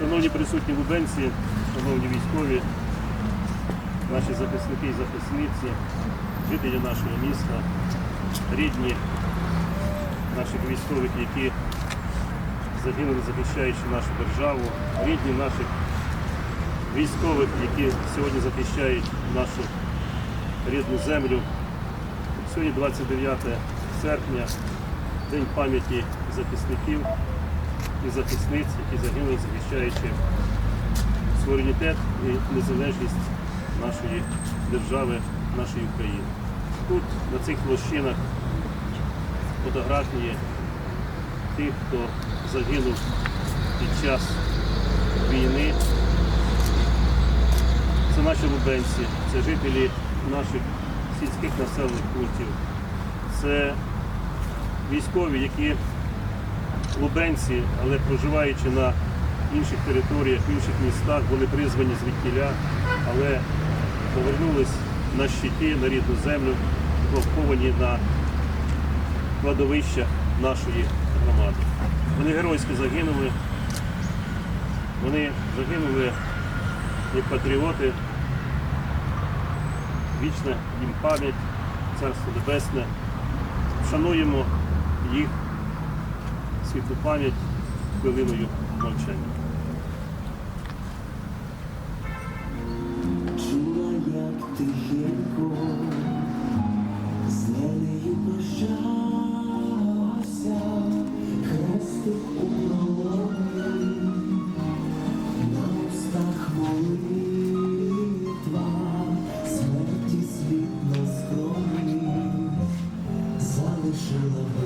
Шановні присутні лубенці, шановні військові, наші захисники і захисниці, жителі нашого міста, рідні наших військових, які загинули, захищаючи нашу державу, рідні наших військових, які сьогодні захищають нашу рідну землю. Сьогодні 29 серпня, День пам'яті захисників і захисниць, які загинули, захищаючи суверенітет і незалежність нашої держави, нашої України. Тут, на цих площинах, фотографії тих, хто загинув під час війни. Це наші лубенці, це жителі наших сільських населених пунктів, це військові, які лубенці, але проживаючи на інших територіях, інших містах, були призвані звідтіля, але повернулись на щиті, на рідну землю, поховані на кладовищах нашої громади. Вони геройсько загинули. Вони загинули як патріоти. Вічна їм пам'ять, царство небесне. Вшануємо їх Світу пам'ять хвилиною мовчання. Чула, як тихенько з нею прощався, хрестик у проломі, на устах молитва, смерті світ скромні, залишила.